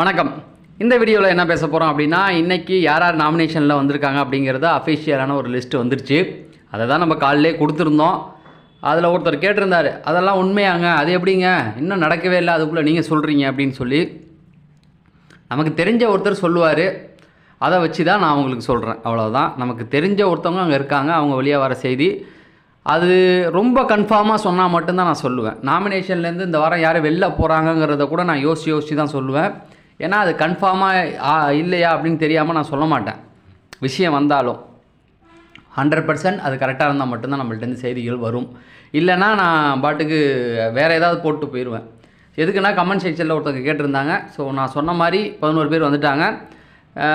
வணக்கம். இந்த வீடியோவில் என்ன பேச போகிறோம் அப்படின்னா இன்றைக்கி யார் யார் நாமினேஷனில் வந்திருக்காங்க அப்படிங்கிறது அஃபிஷியலான ஒரு லிஸ்ட் வந்துருச்சு. அதை தான் நம்ம காலிலே கொடுத்துருந்தோம். அதில் ஒருத்தர் கேட்டிருந்தார் அதெல்லாம் உண்மையாங்க? அது எப்படிங்க? இன்னும் நடக்கவே இல்லை. அதுக்குள்ளே நீங்கள் சொல்கிறீங்க அப்படின்னு சொல்லி. நமக்கு தெரிஞ்ச ஒருத்தர் சொல்லுவார். அதை வச்சு தான் நான் உங்களுக்கு சொல்கிறேன் அவ்வளோதான் நமக்கு தெரிஞ்ச ஒருத்தவங்க அங்கே இருக்காங்க. அவங்க வெளியே வர செய்தி. அது ரொம்ப கன்ஃபார்மாக சொன்னால் மட்டும்தான் நான் சொல்லுவேன். நாமினேஷன்லேருந்து இந்த வாரம் யார் வெளில போகிறாங்கங்கிறத கூட நான் யோசிச்சு யோசிச்சு தான் சொல்லுவேன். ஏன்னா அது கன்ஃபார்மாக இல்லையா அப்படின்னு தெரியாமல் நான் சொல்ல மாட்டேன். விஷயம் வந்தாலும். ஹண்ட்ரட் பர்சன்ட் அது கரெக்டாக இருந்தால் மட்டும்தான் நம்மள்ட்டேருந்து செய்திகள் வரும். இல்லைன்னா நான் பாட்டுக்கு வேறு ஏதாவது போட்டு போயிடுவேன் எதுக்குன்னா கமெண்ட் செக்ஷனில் ஒருத்தவங்க கேட்டிருந்தாங்க. ஸோ நான் சொன்ன மாதிரி பதினோரு பேர் வந்துட்டாங்க.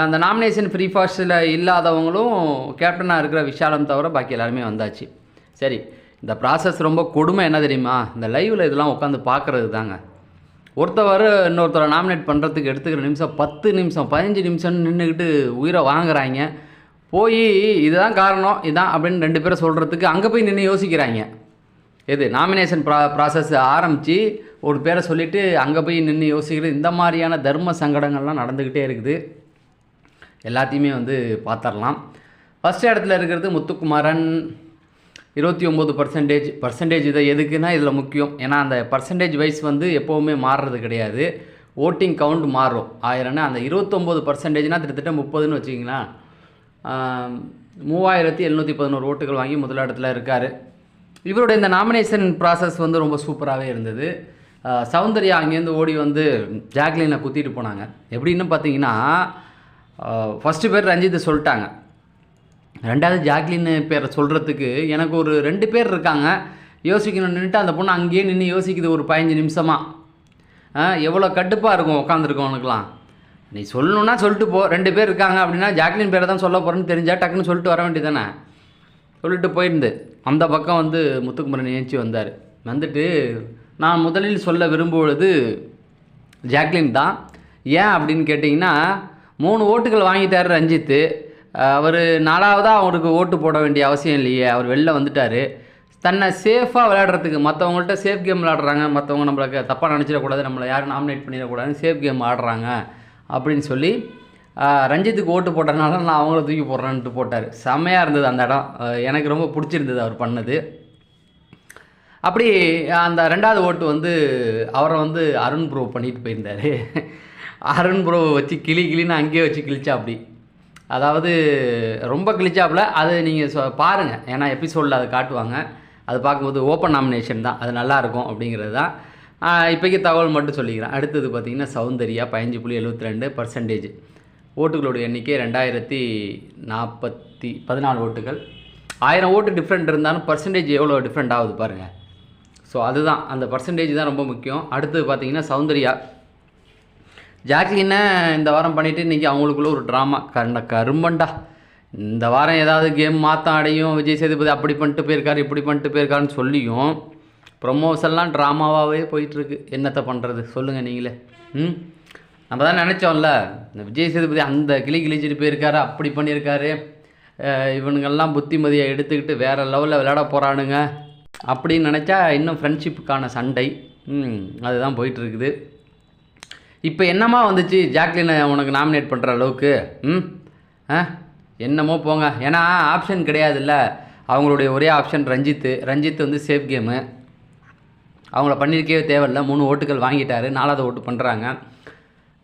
அந்த நாமினேஷன் ஃப்ரீ ஃபாஸ்ட்டில் இல்லாதவங்களும் கேப்டனாக இருக்கிற விஷாலம் தவிர பாக்கி எல்லாருமே வந்தாச்சு. சரி இந்த ப்ராசஸ் ரொம்ப கொடுமை என்ன தெரியுமா? இந்த லைவில் இதெல்லாம் உட்காந்து பார்க்குறது தாங்க ஒருத்தவர் இன்னொருத்தரை நாமினேட் பண்ணுறதுக்கு எடுத்துக்கிற நிமிஷம் பத்து நிமிஷம் பதினஞ்சு நிமிஷம்னு நின்றுக்கிட்டு உயிரை வாங்குறாங்க. போய் இதுதான் காரணம் இதான் அப்படின்னு ரெண்டு பேரும் சொல்கிறதுக்கு அங்கே போய் நின்று யோசிக்கிறாங்க. எது நாமினேஷன் ப்ரா ப்ராசஸ் ஆரம்பித்து ஒரு பேரை சொல்லிவிட்டு அங்கே போய் நின்று யோசிக்கிறது இந்த மாதிரியான தர்ம சங்கடங்கள்லாம் நடந்துக்கிட்டே இருக்குது. எல்லாத்தையுமே வந்து பார்த்துடலாம் ஃபஸ்ட் இடத்துல இருக்கிறது முத்துக்குமாரன். இருபத்தி ஒம்பது பர்சன்டேஜ் பர்சன்டேஜ் இதை எதுக்குன்னா இதில் முக்கியம். ஏன்னா அந்த பர்சன்டேஜ் வைஸ் வந்து எப்போவுமே மாறுறது கிடையாது. ஓட்டிங் கவுண்ட் மாறும். ஆயிரம்னா அந்த இருபத்தொம்போது பர்சன்டேஜ்னால் கிட்டத்தட்ட முப்பதுன்னு வச்சிங்கன்னா மூவாயிரத்தி எழுநூற்றி பதினோரு ஓட்டுகள் வாங்கி முதலிடத்தில் இருக்கார். இவருடைய இந்த நாமினேஷன் ப்ராசஸ் வந்து ரொம்ப சூப்பராகவே இருந்தது. சௌந்தர்யா அங்கேருந்து ஓடி வந்து ஜாக்லினை குத்திட்டு போனாங்க. எப்படின்னு பார்த்தீங்கன்னா ஃபஸ்ட்டு பேர் ரஞ்சித்தை சொல்லிட்டாங்க. ரெண்டாவது ஜாக்லின் பேரை சொல்கிறதுக்கு எனக்கு ஒரு ரெண்டு பேர் இருக்காங்க. யோசிக்கணும்னுட்டு அந்த பொண்ணு அங்கேயே நின்று யோசிக்குது ஒரு பதினஞ்சு நிமிஷமாக எவ்வளோ கடுப்பாக இருக்கும் உட்காந்துருக்கவனுக்குலாம் நீ சொல்லணுன்னா சொல்லிட்டு போ ரெண்டு பேர் இருக்காங்க அப்படின்னா ஜாக்லின் பேரை தான் சொல்ல போகிறேன்னு தெரிஞ்சால் டக்குன்னு சொல்லிட்டு வர வேண்டியதானே சொல்லிட்டு போயிருந்து அந்த பக்கம் வந்து முத்துக்குமரன் ஏஞ்சி வந்தார். வந்துட்டு நான் முதலில் சொல்ல விரும்புவது ஜாக்லின் தான். ஏன் அப்படின்னு கேட்டிங்கன்னா மூணு ஓட்டுகள் வாங்கிட்டார் ரஞ்சித்து அவர் நாலாவதாக அவருக்கு ஓட்டு போட வேண்டிய அவசியம் இல்லையே அவர் வெளில வந்துட்டார். தன்னை சேஃபாக விளையாடுறதுக்கு மற்றவங்கள்ட்ட சேஃப் கேம் விளையாடுறாங்க மற்றவங்க நம்மளுக்கு தப்பாக நினச்சிடக்கூடாது நம்மளை யாரும் நாமினேட் பண்ணிடக்கூடாதுன்னு சேஃப் கேம் ஆடுறாங்க. அப்படின்னு சொல்லி ரஞ்சித்துக்கு ஓட்டு போட்டதுனால நான் அவங்கள தூக்கி போடுறேன்ட்டு போட்டார். செம்மையாக இருந்தது அந்த இடம். எனக்கு ரொம்ப பிடிச்சிருந்தது அவர் பண்ணது. அப்படி அந்த ரெண்டாவது ஓட்டு வந்து அவரை வந்து அருண் ப்ரோ பண்ணிட்டு போயிருந்தார். அருண் ப்ரோ வச்சு கிளி கிளின்னு அங்கேயே வச்சு கிழிச்சா அப்படி. அதாவது ரொம்ப கிழிச்சாப்புல அது நீங்கள் சொ பாருங்கள் ஏன்னா எபிசோடில் அதை காட்டுவாங்க. அது பார்க்கும்போது ஓப்பன் நாமினேஷன் தான். அது நல்லாயிருக்கும் அப்படிங்கிறது தான். இப்போக்கி தகவல் மட்டும் சொல்லிக்கிறேன். அடுத்தது பார்த்தீங்கன்னா சௌந்தர்யா பதினஞ்சு புள்ளி எழுபத்தி ரெண்டு பர்சன்டேஜ் ஓட்டுகளோட எண்ணிக்கை ரெண்டாயிரத்தி நாற்பத்தி பதினாலு ஓட்டுகள். ஆயிரம் ஓட்டு டிஃப்ரெண்ட் இருந்தாலும் பர்சன்டேஜ் எவ்வளோ டிஃப்ரெண்ட் ஆகுது பாருங்கள் ஸோ அதுதான். அந்த பர்சன்டேஜ் தான் ரொம்ப முக்கியம். அடுத்தது பார்த்திங்கன்னா சௌந்தர்யா. ஜாக்லினை இந்த வாரம் பண்ணிவிட்டு இன்றைக்கி அவங்களுக்குள்ள ஒரு ட்ராமா கண்ட கரும்பண்டா. இந்த வாரம் ஏதாவது கேம் மாற்றம் அடையும். விஜய் சேதுபதி அப்படி பண்ணிட்டு போயிருக்காரு இப்படி பண்ணிட்டு போயிருக்காருன்னு சொல்லியும் ப்ரொமோஷன்லாம் ட்ராமாவாகவே போயிட்டுருக்கு. என்னத்தை பண்ணுறது சொல்லுங்கள் நீங்களே. ம்? நம்ம தான் நினச்சோம்ல இந்த விஜய் சேதுபதி அந்த கிளி கிழிச்சிட்டு போயிருக்காரு அப்படி பண்ணியிருக்காரு. இவனுங்கெல்லாம் புத்திமதியை எடுத்துக்கிட்டு வேறு லெவலில் விளையாட போகிறானுங்க அப்படின்னு நினச்சா இன்னும் ஃப்ரெண்ட்ஷிப்புக்கான சண்டை. ம் அதுதான் போயிட்டுருக்குது. இப்போ என்னம்மா வந்துச்சு? ஜாக்லினை உனக்கு நாமினேட் பண்ணுற அளவுக்கு ம்? ஆ? என்னமோ போங்க. ஏன்னா ஆப்ஷன் கிடையாதுல்ல. அவங்களுடைய ஒரே ஆப்ஷன் ரஞ்சித்து. ரஞ்சித் வந்து சேஃப் கேமு அவங்கள பண்ணியிருக்கவே தேவையில்ல. மூணு ஓட்டுகள் வாங்கிட்டாரு. நாலாவது ஓட்டு பண்ணுறாங்க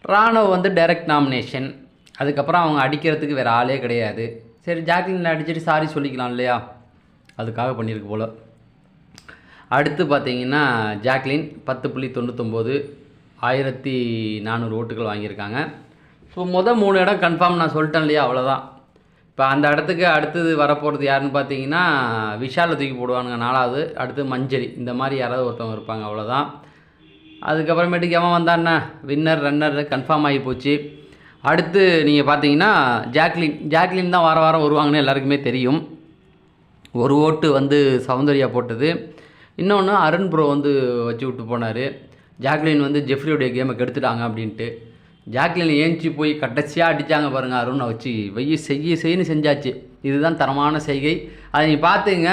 ராணுவ வந்து டைரக்ட் நாமினேஷன் அதுக்கப்புறம் அவங்க அடிக்கிறதுக்கு வேறு ஆளே கிடையாது. சரி ஜாக்லினில் அடிச்சுட்டு சாரி சொல்லிக்கலாம் இல்லையா? அதுக்காக பண்ணியிருக்கு போல். அடுத்து பார்த்தீங்கன்னா ஜாக்லின் பத்து புள்ளி தொண்ணூத்தொம்போது ஆயிரத்தி நானூறு ஓட்டுகள் வாங்கியிருக்காங்க. ஸோ மொதல் மூணு இடம் கன்ஃபார்ம் நான் சொல்லிட்டேன் இல்லையா அவ்வளோதான் இப்போ அந்த இடத்துக்கு அடுத்தது வரப்போகிறது யாருன்னு பார்த்தீங்கன்னா விஷாலை தூக்கி போடுவானுங்க நாலாவது அடுத்து மஞ்சரி. இந்த மாதிரி யாராவது ஒருத்தவங்க இருப்பாங்க அவ்வளோதான் அதுக்கப்புறமேட்டுக்கு எவன் வந்தான்னா வின்னர் ரன்னர் கன்ஃபார்ம் ஆகி போச்சு. அடுத்து நீங்கள் பார்த்தீங்கன்னா ஜாக்லின். ஜாக்லின் தான் வார வாரம் வருவாங்கன்னு எல்லாருக்குமே தெரியும். ஒரு ஓட்டு வந்து சௌந்தர்யா போட்டது. இன்னொன்று அருண் ப்ரோ வந்து வச்சு விட்டு போனார். ஜாக்லின் வந்து ஜெஃப்ரியோடைய கேமை கெடுத்துட்டாங்க அப்படின்ட்டு. ஜாக்லின் ஏஞ்சி போய் கடைசியாக அடித்தாங்க பாருங்கள் அருணை வச்சு. வெய்ய செய்ய செய்யன்னு செஞ்சாச்சு. இதுதான் தரமான செய்கை. அதை நீ பார்த்துங்க.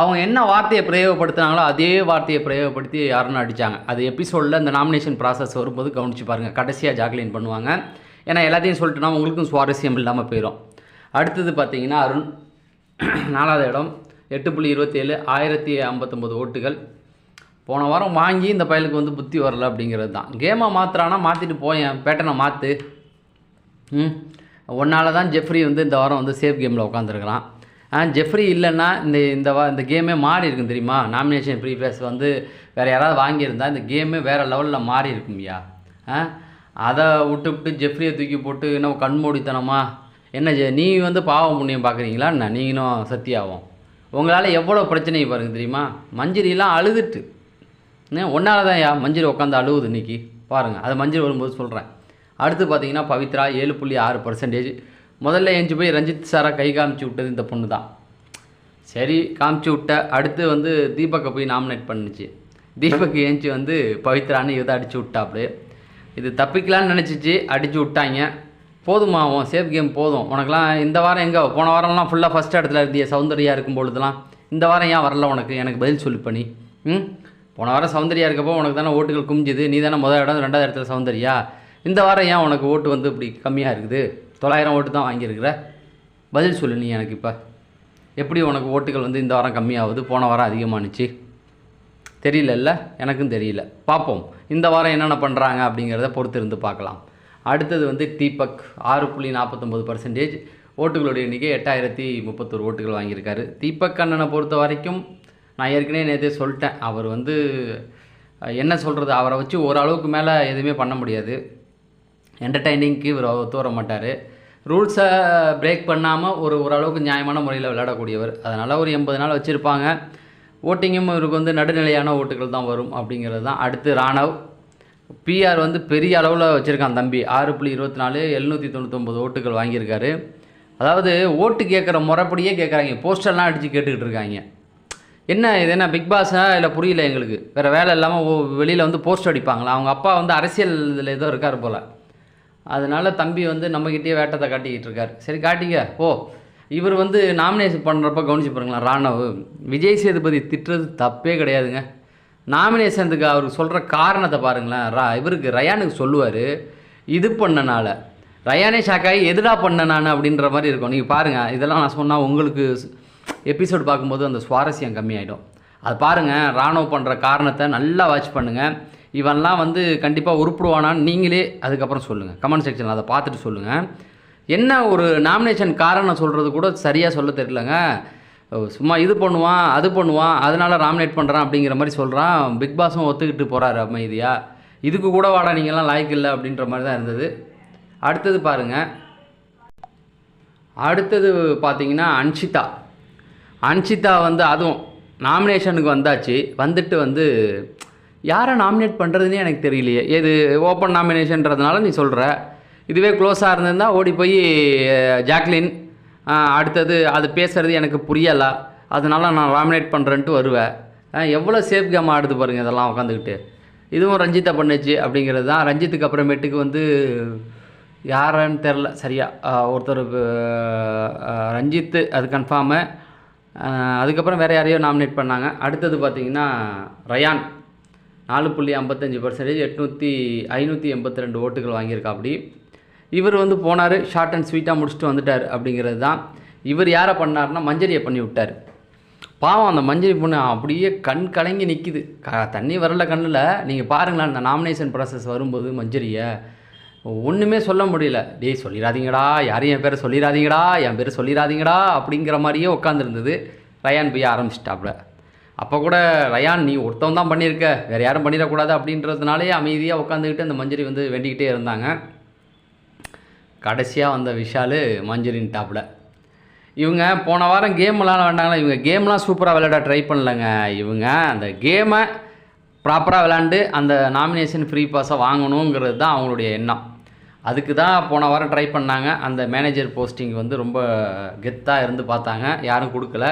அவங்க என்ன வார்த்தையை பிரயோகப்படுத்துனாங்களோ அதே வார்த்தையை பிரயோகப்படுத்தி யாருன்னு அடித்தாங்க அது எபிசோடில் இந்த நாமினேஷன் ப்ராசஸ் வரும்போது கவனிச்சு பாருங்கள் கடைசியாக ஜாக்லின் பண்ணுவாங்க. ஏன்னா எல்லாத்தையும் சொல்லிட்டுனா உங்களுக்கும் சுவாரஸ்யம் இல்லாமல் போயிடும் அடுத்தது பார்த்தீங்கன்னா அருண். நாலாவது இடம். எட்டு புள்ளி இருபத்தேழு ஆயிரத்தி ஐம்பத்தொம்போது ஓட்டுகள். போன வாரம் வாங்கி இந்த பயலுக்கு வந்து புத்தி வரல அப்படிங்கிறது தான். கேமை மாற்றுறானா மாற்றிட்டு போயேன் பேட்டனை மாற்று ம். ஒன்றால் தான் ஜெஃப்ரி வந்து இந்த வாரம் வந்து சேஃப் கேமில் உட்காந்துருக்கலாம் ஆ ஜெஃப்ரி இல்லைன்னா இந்த இந்த வா இந்த கேமே மாறி இருக்கும் தெரியுமா? நாமினேஷன் ப்ரீ ஃபேஸ் வந்து வேறு யாராவது வாங்கியிருந்தா இந்த கேமே வேறு லெவலில் மாறி இருக்கும்யா ஆ? அதை விட்டு விட்டு ஜெஃப்ரியை தூக்கி போட்டு இன்னும் கண்மூடித்தனமா? என்ன ஜெ நீ வந்து பாவம் புண்ணியம் பார்க்குறீங்களா என்ன? நீங்களும் சத்தியாகும் உங்களால் எவ்வளோ பிரச்சனையை பாருங்க தெரியுமா? மஞ்சரிலாம் அழுதுட்டு. ஒன்றால் தான் யா மஞ்சள் உட்காந்து அழுவுது இன்னைக்கு. பாருங்கள் அதை மஞ்சள் வரும்போது சொல்கிறேன் அடுத்து பார்த்தீங்கன்னா பவித்ரா ஏழு புள்ளி ஆறு பர்சன்டேஜ் முதல்ல எஞ்சி போய் ரஞ்சித் சாரை கை காமிச்சு விட்டது இந்த பொண்ணு தான் சரி காமிச்சு விட்ட. அடுத்து வந்து தீபக்கை போய் நாமினேட் பண்ணுச்சு. தீபக் ஏஞ்சி வந்து பவித்ரான்னு இதை அடிச்சு விட்டாப்பு இது தப்பிக்கலான்னு நினச்சிச்சு அடித்து விட்டாங்க. போதுமாவும் சேஃப் கேம் போதும். உனக்குலாம் இந்த வாரம் எங்கே? போன வாரம்லாம் ஃபுல்லாக ஃபஸ்ட் இடத்துல இருந்திய சௌந்தர்யா இருக்கும் பொழுதுலாம் இந்த வாரம் ஏன் வரல உனக்கு? எனக்கு பதில் சொல்லு பண்ணி ம்? போன வாரம் சௌந்தர்யா இருக்கப்போ உனக்கு தானே ஓட்டுகள் குமிஞ்சுது நீ தானே முதல் இடம் ரெண்டாவது இடத்துல சௌந்தர்யா. இந்த வாரம் ஏன் உனக்கு ஓட்டு வந்து இப்படி கம்மியாக இருக்குது? தொள்ளாயிரம் ஓட்டு தான் வாங்கியிருக்கிற. பதில் சொல்லு நீ எனக்கு இப்போ. எப்படி உனக்கு ஓட்டுகள் வந்து இந்த வாரம் கம்மியாகுது? போன வாரம் அதிகமானுச்சு. தெரியலல்ல? எனக்கும் தெரியல. பார்ப்போம் இந்த வாரம் என்னென்ன பண்ணுறாங்க அப்படிங்கிறத பொறுத்து இருந்து பார்க்கலாம். அடுத்தது வந்து தீபக் ஆறு புள்ளி நாற்பத்தொம்பது பர்சன்டேஜ் ஓட்டுகளுடைய எண்ணிக்கை எட்டாயிரத்தி முப்பத்தொரு ஓட்டுகள் வாங்கியிருக்காரு. தீபக் அண்ணனை பொறுத்த வரைக்கும் நான் ஏற்கனவே நேற்றே சொல்லிட்டேன். அவர் வந்து என்ன சொல்கிறது அவரை வச்சு ஓரளவுக்கு மேலே எதுவுமே பண்ண முடியாது. என்டர்டைனிங்க்கு இவர் ஒத்து வர மாட்டார். ரூல்ஸை பிரேக் பண்ணாமல் ஒரு ஓரளவுக்கு நியாயமான முறையில் விளையாடக்கூடியவர். அதனால் ஒரு எண்பது நாள் வச்சுருப்பாங்க. ஓட்டிங்கும் இவருக்கு வந்து நடுநிலையான ஓட்டுகள் தான் வரும் அப்படிங்கிறது தான் அடுத்து ராணவ். பிஆர் வந்து பெரிய அளவில் வச்சுருக்கான் தம்பி. ஆறு புள்ளி இருபத்தி நாலு எழுநூற்றி தொண்ணூத்தொம்பது ஓட்டுகள் வாங்கியிருக்காரு. அதாவது ஓட்டு கேட்குற முறைப்படியே கேட்குறாங்க. போஸ்டர்லாம் அடித்து கேட்டுக்கிட்டு இருக்காங்க. என்ன இது என்ன பிக் பாஸா இல்லை புரியல எங்களுக்கு. வேறு வேலை இல்லாமல் வெளியில் வந்து போஸ்ட் அடிப்பாங்களா? அவங்க அப்பா வந்து அரசியல் இதில் ஏதோ இருக்கார் போல். அதனால் தம்பி வந்து நம்மக்கிட்டேயே வேட்டத்தை காட்டிக்கிட்டு இருக்கார். சரி காட்டிங்க ஓ இவர் வந்து நாமினேஷன் பண்ணுறப்ப கவனிச்சு பாருங்களேன் ராணவ். விஜய் சேதுபதி திட்டுறது தப்பே கிடையாதுங்க. நாமினேஷனுக்கு அவருக்கு சொல்கிற காரணத்தை பாருங்களேன். ரா இவருக்கு ரயானுக்கு சொல்லுவார் இது பண்ணனால. ரயானே ஷாக்காகி எதுடா பண்ண நான்? அப்படின்ற மாதிரி இருக்கும். நீங்கள் பாருங்கள் இதெல்லாம் நான் சொன்னால் உங்களுக்கு எபிசோடு பார்க்கும்போது அந்த சுவாரஸ்யம் கம்மியாயிடும். அது பாருங்கள் ராணுவ பண்ணுற காரணத்தை நல்லா வாட்ச் பண்ணுங்கள் இவன்லாம் வந்து கண்டிப்பாக உருப்பிடுவானான்னு நீங்களே அதுக்கப்புறம் சொல்லுங்கள் கமெண்ட் செக்ஷனில் அதை பார்த்துட்டு சொல்லுங்கள் என்ன ஒரு நாமினேஷன் காரணம் சொல்கிறது கூட சரியாக சொல்ல தெரியலங்க. சும்மா இது பண்ணுவான் அது பண்ணுவான் அதனால் நாமினேட் பண்ணுறான் அப்படிங்கிற மாதிரி சொல்கிறான் பிக் பாஸும் ஒத்துக்கிட்டு போகிறாரு அமைதியாக இதுக்கு கூட வாடா நீங்கள்லாம் லாய்க்கு இல்லை அப்படின்ற மாதிரி தான் இருந்தது. அடுத்தது பாருங்கள் அடுத்தது பார்த்தீங்கன்னா அன்ஷிதா. அன்ஷிதா வந்து அதுவும் நாமினேஷனுக்கு வந்தாச்சு. வந்துட்டு வந்து யாரை நாமினேட் பண்ணுறதுனே எனக்கு தெரியலையே. இது ஓப்பன் நாமினேஷன்றதுனால நீ சொல்கிற இதுவே க்ளோஸாக இருந்திருந்தால் ஓடி போய் ஜாக்லின் அடுத்தது அது பேசுகிறது எனக்கு புரியலை. அதனால நான் நாமினேட் பண்ணுறேன்ட்டு வருவேன் எவ்வளோ சேஃப் கேம் ஆடுது பாருங்கள் இதெல்லாம் உட்காந்துக்கிட்டு இதுவும் ரஞ்சிதா பண்ணுச்சு அப்படிங்கிறது தான். ரஞ்சித்துக்கு அப்புறமேட்டுக்கு வந்து யாருன்னு தெரில சரியா ஒருத்தர் ரஞ்சித்து அது கன்ஃபார்மு அதுக்கப்புறம் வேறு யாரையோ நாமினேட் பண்ணாங்க. அடுத்தது பார்த்தீங்கன்னா ரயான். நாலு புள்ளி ஐம்பத்தஞ்சு பர்சன்டேஜ் எட்நூற்றி ஐநூற்றி எண்பத்தி ரெண்டு ஓட்டுகள் வாங்கியிருக்கா அப்படி. இவர் வந்து போனார் ஷார்ட் அண்ட் ஸ்வீட்டாக முடிச்சுட்டு வந்துட்டார் அப்படிங்கிறது தான். இவர் யாரை பண்ணாருன்னா மஞ்சரியை பண்ணி விட்டார். பாவம் அந்த மஞ்சரி பொண்ணு அப்படியே கண் கலங்கி நிற்கிது க தண்ணி வரல கண்ணில். நீங்கள் பாருங்களேன் அந்த நாமினேஷன் ப்ராசஸ் வரும்போது மஞ்சரியை. ஒன்றுமே சொல்ல முடியல. டேய் சொல்லிடாதீங்கடா யாரும் என் பேரை சொல்லிடாதீங்கடா என் பேர் சொல்லிடாதீங்கடா அப்படிங்கிற மாதிரியே உட்காந்துருந்தது ரயான் போய் ஆரம்பிச்சிட்டாப்புல அப்போ கூட ரயான் நீ ஒருத்தவன் தான் பண்ணியிருக்க வேறு யாரும் பண்ணிடக்கூடாது அப்படின்றதுனாலே அமைதியாக உட்காந்துக்கிட்டு அந்த மஞ்சரி வந்து வேண்டிக்கிட்டே இருந்தாங்க. கடைசியாக வந்த விஷாலு மஞ்சரின் டாப்பில் இவங்க போன வாரம் கேம் விளாட வேண்டாங்களா? இவங்க கேம்லாம் சூப்பராக விளையாட ட்ரை பண்ணலங்க. இவங்க அந்த கேமை ப்ராப்பராக விளாண்டு அந்த நாமினேஷன் ஃப்ரீ பாஸை வாங்கணுங்கிறது தான் அவங்களுடைய எண்ணம். அதுக்கு தான் போன வாரம் ட்ரை பண்ணாங்க. அந்த மேனேஜர் போஸ்டிங் வந்து ரொம்ப கெத்தாக இருந்து பார்த்தாங்க. யாரும் கொடுக்கல.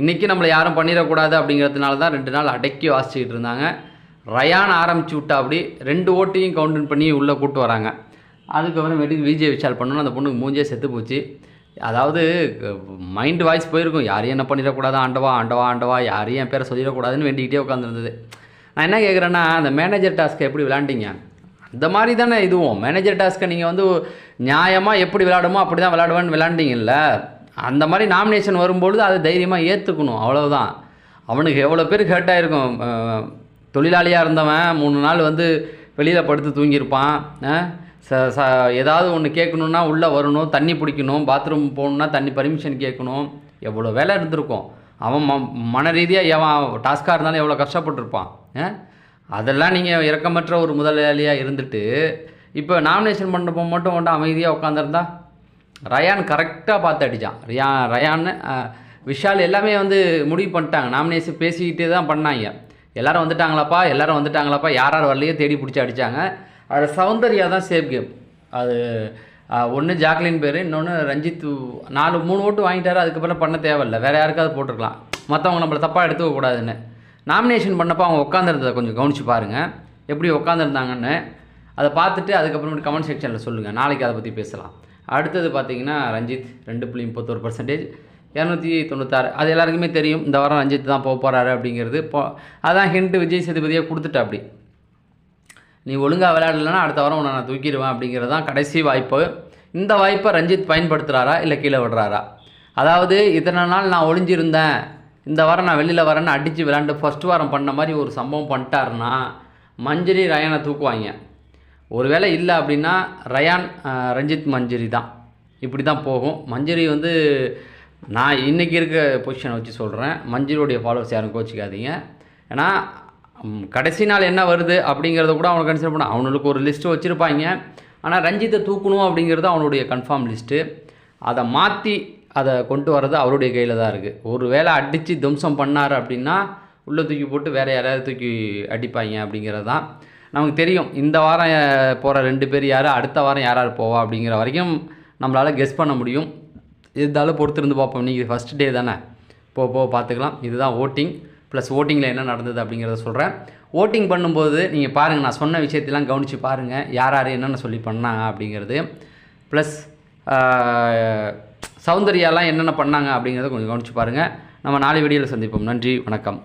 இன்றைக்கி நம்மளை யாரும் பண்ணிடக்கூடாது அப்படிங்கிறதுனால தான் ரெண்டு நாள் அடக்கி வாசிச்சுக்கிட்டு இருந்தாங்க. ரயான் ஆரம்பிச்சு விட்டா அப்படி ரெண்டு ஓட்டையும் கவுண்டன் பண்ணி உள்ளே கூப்பிட்டு வராங்க. அதுக்கப்புறம் வெட்டுக்கு விஜய் விஷால் பண்ணணும் அந்த பொண்ணுக்கு மூஞ்சே செத்து போச்சு. அதாவது மைண்ட் வாய்ஸ் போயிருக்கும். யாரையும் என்ன பண்ணிடக்கூடாது? ஆண்டவா ஆண்டவா ஆண்டவா. யாரையும் என் பேரை சொல்லிடக்கூடாதுன்னு வேண்டிக்கிட்டே உட்காந்துருந்தது நான் என்ன கேட்குறேன்னா அந்த மேனேஜர் டாஸ்க்கை எப்படி விளாண்டிங்க இந்த மாதிரி தானே இதுவும். மேனேஜர் டாஸ்க்கை நீங்கள் வந்து நியாயமாக எப்படி விளாடுமோ அப்படி தான் விளாடுவேன்னு விளாண்டிங்கல்ல அந்த மாதிரி நாமினேஷன் வரும்பொழுது அதை தைரியமாக ஏற்றுக்கணும் அவ்வளோதான் அவனுக்கு எவ்வளோ பேருக்கு ஹர்ட் ஆகிருக்கும் தொழிலாளியாக இருந்தவன் மூணு நாள் வந்து வெளியில் படுத்து தூங்கியிருப்பான். ச ச ஏதாவது ஒன்று கேட்கணுன்னா உள்ளே வரணும் தண்ணி பிடிக்கணும் பாத்ரூம் போகணுன்னா தண்ணி பர்மிஷன் கேட்கணும். எவ்வளோ வேலை இருந்திருக்கும். அவன் ம மன ரீதியாக எவன் டாஸ்காக இருந்தாலும் எவ்வளோ கஷ்டப்பட்டிருப்பான். ஆ அதெல்லாம் நீங்கள் இறக்கமற்ற ஒரு முதலாளியாக இருந்துட்டு இப்போ நாமினேஷன் பண்ணப்போ மட்டும் கொண்டு அமைதியாக உட்காந்துருந்தா ரயான் கரெக்டாக பார்த்து அடித்தான் ரியா ரயான் விஷால் எல்லாமே வந்து முடிவு பண்ணிட்டாங்க. நாமினேஷன் பேசிக்கிட்டே தான் பண்ணாங்க. எல்லோரும் வந்துட்டாங்களாப்பா எல்லோரும் வந்துட்டாங்களாப்பா யார் யார் வரலையோ தேடி பிடிச்சி அடித்தாங்க அதில் சௌந்தர்யா தான் சேஃப் கேம் அது ஒன்று ஜாக்லின் பேர் இன்னொன்று ரஞ்சித் நாலு மூணு ஓட்டு வாங்கிட்டாரு. அதுக்கப்புறம் பண்ண தேவையில்ல. வேறு யாருக்காவது போட்டிருக்கலாம். மற்றவங்க நம்மளை தப்பாக எடுத்துக்க கூடாதுன்னு. நாமினேஷன் பண்ணப்போ அவங்க உட்காந்துருந்ததை கொஞ்சம் கவனிச்சு பாருங்கள் எப்படி உட்காந்துருந்தாங்கன்னு அதை பார்த்துட்டு அதுக்கப்புறமேட்டு கமெண்ட் செக்ஷனில் சொல்லுங்கள் நாளைக்கு அதை பற்றி பேசலாம். அடுத்தது பார்த்தீங்கன்னா ரஞ்சித் ரெண்டு புள்ளி முப்பத்தொரு பர்சன்டேஜ் இரநூத்தி தொண்ணூத்தாறு. அது எல்லாருக்குமே தெரியும். இந்த வாரம் ரஞ்சித் தான் போக போகிறாரு அப்படிங்கிறது. போ அதான் ஹிண்ட் விஜய் சேதுபதியை கொடுத்துட்டா அப்படி. நீ ஒழுங்காக விளையாடலைன்னா அடுத்த வாரம் உன்னை நான் தூக்கிடுவேன் அப்படிங்கிறது தான் கடைசி வாய்ப்பு. இந்த வாய்ப்பை ரஞ்சித் பயன்படுத்துகிறாரா இல்லை கீழே விடுறாரா? அதாவது இத்தனை நாள் நான் ஒளிஞ்சிருந்தேன். இந்த வாரம் நான் வெளியில் வரேன்னு அடித்து விளாண்டு ஃபஸ்ட் வாரம் பண்ண மாதிரி ஒரு சம்பவம் பண்ணிட்டாருன்னா மஞ்சரி ரயானை தூக்குவாங்க. ஒருவேளை இல்லை அப்படின்னா ரயான் ரஞ்சித் மஞ்சரி தான். இப்படி தான் போகும். மஞ்சரி வந்து நான் இன்றைக்கி இருக்க பொசிஷனை வச்சு சொல்கிறேன் மஞ்சரியோடைய ஃபாலோவர்ஸ் யாரும் கோச்சிக்காதீங்க. ஏன்னா கடைசி நாள் என்ன வருது அப்படிங்கிறத கூட அவனுக்கு கன்சிடர் பண்ண அவனுக்கு ஒரு லிஸ்ட்டு வச்சுருப்பாங்க. ஆனால் ரஞ்சித்தை தூக்கணும் அப்படிங்கிறது அவனுடைய கன்ஃபார்ம் லிஸ்ட்டு அதை மாற்றி அதை கொண்டு வர்றது அவருடைய கையில் தான் இருக்குது ஒரு வேளை அடித்து துவம்சம் பண்ணார் அப்படின்னா உள்ளே தூக்கி போட்டு வேறு யாராவது தூக்கி அடிப்பாங்க அப்படிங்கிறது தான் நமக்கு தெரியும். இந்த வாரம் போகிற ரெண்டு பேர் யார் அடுத்த வாரம் யார் யார் போவா அப்படிங்கிற வரைக்கும் நம்மளால் கெஸ் பண்ண முடியும். இருந்தாலும் பொறுத்திருந்து பார்ப்போம். இன்றைக்கி ஃபஸ்ட் டே தானே. போ போக பார்த்துக்கலாம். இதுதான் ஓட்டிங் ப்ளஸ் ஓட்டிங்கில் என்ன நடந்தது அப்படிங்கிறத சொல்கிறேன் ஓட்டிங் பண்ணும்போது நீங்கள் பாருங்கள் நான் சொன்ன விஷயத்தெல்லாம் கவனித்து பாருங்கள் யார் யார் என்னென்ன சொல்லி பண்ணாங்க அப்படிங்கிறது. ப்ளஸ் சௌந்தர்யாலாம் என்னென்ன பண்ணாங்க அப்படிங்கிறத கொஞ்சம் கவனிச்சு பாருங்கள் நம்ம நாளை வீடியோவில் சந்திப்போம். நன்றி வணக்கம்.